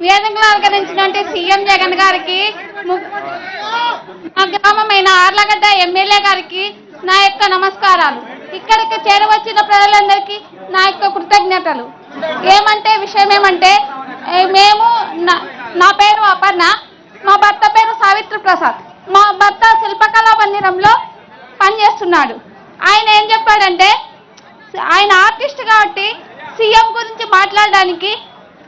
వేదికలు అలంకరించినటువంటి సీఎం జగన్ గారికి మా గ్రామమైన ఆర్లగడ్డ ఎమ్మెల్యే గారికి నా యొక్క నమస్కారాలు. ఇక్కడికి చేరవచ్చిన ప్రజలందరికీ నా యొక్క కృతజ్ఞతలు. ఏమంటే విషయం ఏమంటే మేము నా- నా పేరు అపర్ణ మా భర్త పేరు సావిత్రి ప్రసాద్. మా భర్త శిల్పకళా మందిరంలో పనిచేస్తున్నాడు. ఆయన ఏం చెప్పాడంటే ఆయన ఆర్టిస్ట్ కాబట్టి సీఎం గురించి మాట్లాడడానికి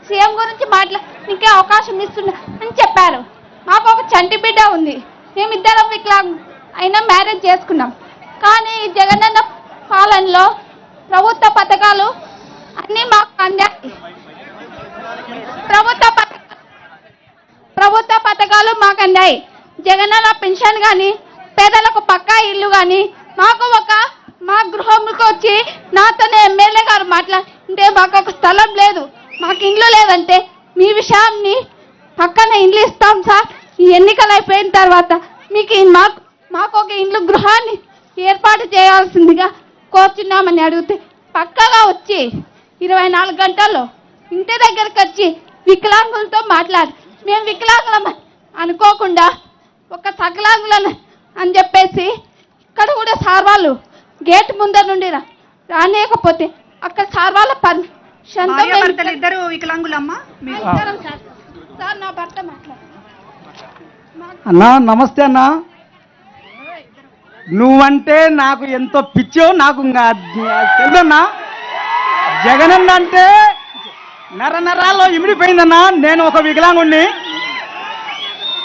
సీఎం గురించి మాట్లా నీకే అవకాశం ఇస్తున్నా అని చెప్పారు. మాకు ఒక చంటి బిడ్డ ఉంది. మేమిద్దరం వికలాంగ్ అయినా మ్యారేజ్ చేసుకున్నాం. కానీ ఈ జగనన్న పాలనలో ప్రభుత్వ పథకాలు అన్నీ మాకు అందాయి. ప్రభుత్వ ప్రభుత్వ పథకాలు మాకు అందాయి. జగనన్న పెన్షన్ కానీ పేదలకు పక్కా ఇల్లు కానీ మాకు ఒక మా గృహంకి వచ్చి నాతోనే ఎమ్మెల్యే గారు మాట్లాడితే మాకు ఒక స్థలం లేదు. మాకు ఇల్లు లేదంటే మీ విషయాన్ని పక్కన ఇండ్లు ఇస్తాం సార్. ఈ ఎన్నికలు అయిపోయిన తర్వాత మీకు మాకు మాకు ఒక ఇండ్లు గృహాన్ని ఏర్పాటు చేయాల్సిందిగా కోరుచున్నామని అడిగితే పక్కగా వచ్చి ఇరవై నాలుగు గంటల్లో ఇంటి దగ్గరికి వచ్చి వికలాంగులతో మాట్లాడి. మేము వికలాంగులం అనుకోకుండా ఒక సకలాంగులను అని చెప్పేసి ఇక్కడ కూడా సార్ వాళ్ళు గేట్ ముందర నుండి రానేయకపోతే అక్కడ సార్ వాళ్ళ పని ఇద్దరు వికలాంగులమ్మా? అన్నా నమస్తే అన్నా. నువ్వంటే నాకు ఎంతో పిచ్చో నాకు ఇంకా తెలియదన్నా జగనన్న అంటే నర నరాల్లో ఇమిడిపోయిందన్నా. నేను ఒక వికలాంగుణ్ణి.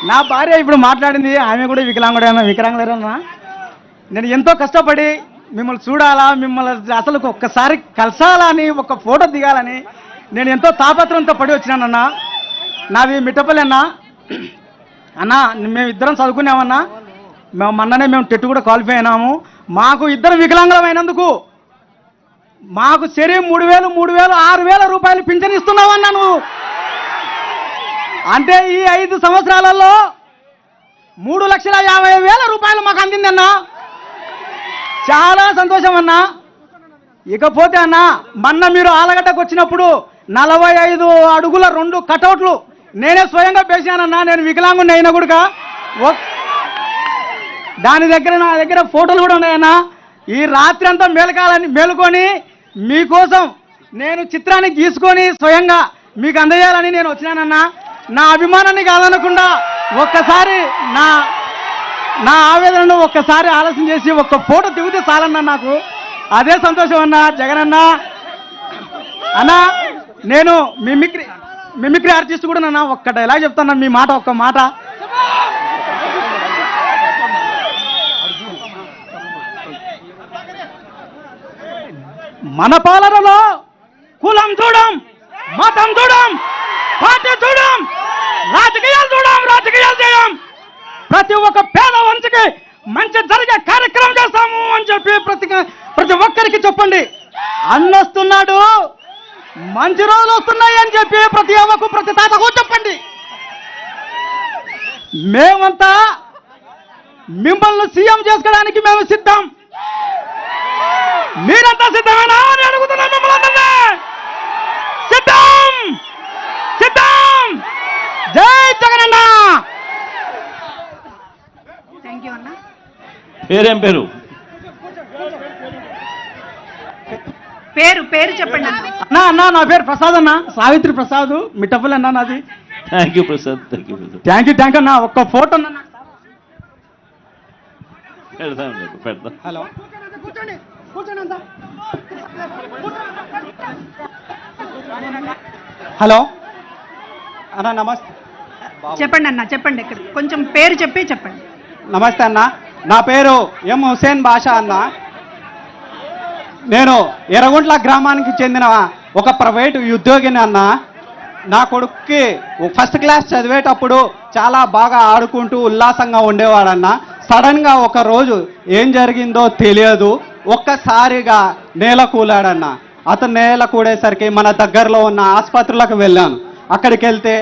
నా భార్య ఇప్పుడు మాట్లాడింది ఆమె కూడా వికలాంగుడేనా వికలాంగులేరన్నా నేను ఎంతో కష్టపడి మిమ్మల్ని చూడాలా మిమ్మల్ని అసలు ఒక్కసారి కలసాలని ఒక ఫోటో దిగాలని నేను ఎంతో తాపత్రంతో పడి వచ్చినానన్నా. నావి మిట్టపల్లి అన్నా. అన్నా మేము ఇద్దరం చదువుకున్నామన్నా. మేము మొన్ననే మేము టెట్ కూడా క్వాలిఫై అయినాము. మాకు ఇద్దరు వికలాంగులమైనందుకు మాకు సరే మూడు వేలు మూడు వేలు ఆరు వేల రూపాయలు పింఛన్ ఇస్తున్నావన్నా నువ్వు. అంటే ఈ ఐదు సంవత్సరాలలో మూడు లక్షల యాభై వేల రూపాయలు మాకు అందిందన్నా. చాలా సంతోషం అన్నా. ఇకపోతే అన్న మొన్న మీరు ఆలగడ్డకు వచ్చినప్పుడు నలభై ఐదు అడుగుల రెండు కటౌట్లు నేనే స్వయంగా పేశానన్నా నేను వికలాంగుని అయినా కూడా దాని దగ్గర నా దగ్గర ఫోటోలు కూడా ఉన్నాయన్నా. ఈ రాత్రి అంతా మేలకాలని మేలుకొని మీకోసం నేను చిత్రాన్ని గీసుకొని స్వయంగా మీకు అందజేయాలని నేను వచ్చినానన్నా. నా అభిమానాన్ని కాదనకుండా ఒక్కసారి నా నా ఆవేదనను ఒక్కసారి ఆలస్యం చేసి ఒక్క ఫోటో దిగితే చాలన్నా నాకు. అదే సంతోషం అన్నా జగన్ అన్నా. అన్నా నేను మిమిక్రీ మిమిక్రీ ఆర్టిస్ట్ కూడా నన్నా ఒక్క డైలాగ్ చెప్తాను మీ మాట ఒక్క మాట. మన పాలనలో కులం చూడం మతం చూడం పార్టీ చూడం రాజకీయాలు చూడం రాజకీయాలు చేయం. ప్రతి ఒక్క పేదవాడు వంశకి మంచి జరిగే కార్యక్రమం చేస్తాము అని చెప్పి ప్రతి ప్రతి ఒక్కరికి చెప్పండి. అన్నస్తున్నాడు మంచి రోజులు వస్తున్నాయి అని చెప్పి ప్రతి అవ్వకు ప్రతి తాతకు చెప్పండి. మేమంతా మిమ్మల్ని సీఎం చేసుకోవడానికి మేము సిద్ధం. మీరంతా సిద్ధమేనా అని అడుగుతున్నాం మిమ్మల్ని అందరినీ. సిద్ధం సిద్ధం జై జగనన్న థ్యాంక్ యూ అన్న పేరేం పేరు? పేరు పేరు చెప్పండి అన్న. అన్నా నా పేరు ప్రసాద్ అన్న. సావిత్రి ప్రసాద్ మిట్టపల్లి అన్న నాది. Thank you Prasad. Thank you Prasad. Thank you thank you అన్న. ఒక్క ఫోటో అన్న పెడతాం పెడతాం హలో. హలో. అన్న నమస్తే. చెప్పండి అన్న చెప్పండి ఇక్కడ. కొంచెం పేరు చెప్పి చెప్పండి. నమస్తే అన్న. నా పేరు ఎం హుసేన్ బాషా అన్న. నేను ఎర్రగుంట్ల గ్రామానికి చెందిన ఒక ప్రైవేట్ ఉద్యోగిని అన్న. నా కొడుక్కి ఫస్ట్ క్లాస్ చదివేటప్పుడు చాలా బాగా ఆడుకుంటూ ఉల్లాసంగా ఉండేవాడన్న. సడన్గా ఒక రోజు ఏం జరిగిందో తెలియదు. ఒక్కసారిగా నేల కూలాడన్న. అతను నేల కూడేసరికి మన దగ్గరలో ఉన్న ఆసుపత్రులకు వెళ్ళాను. అక్కడికి వెళ్తే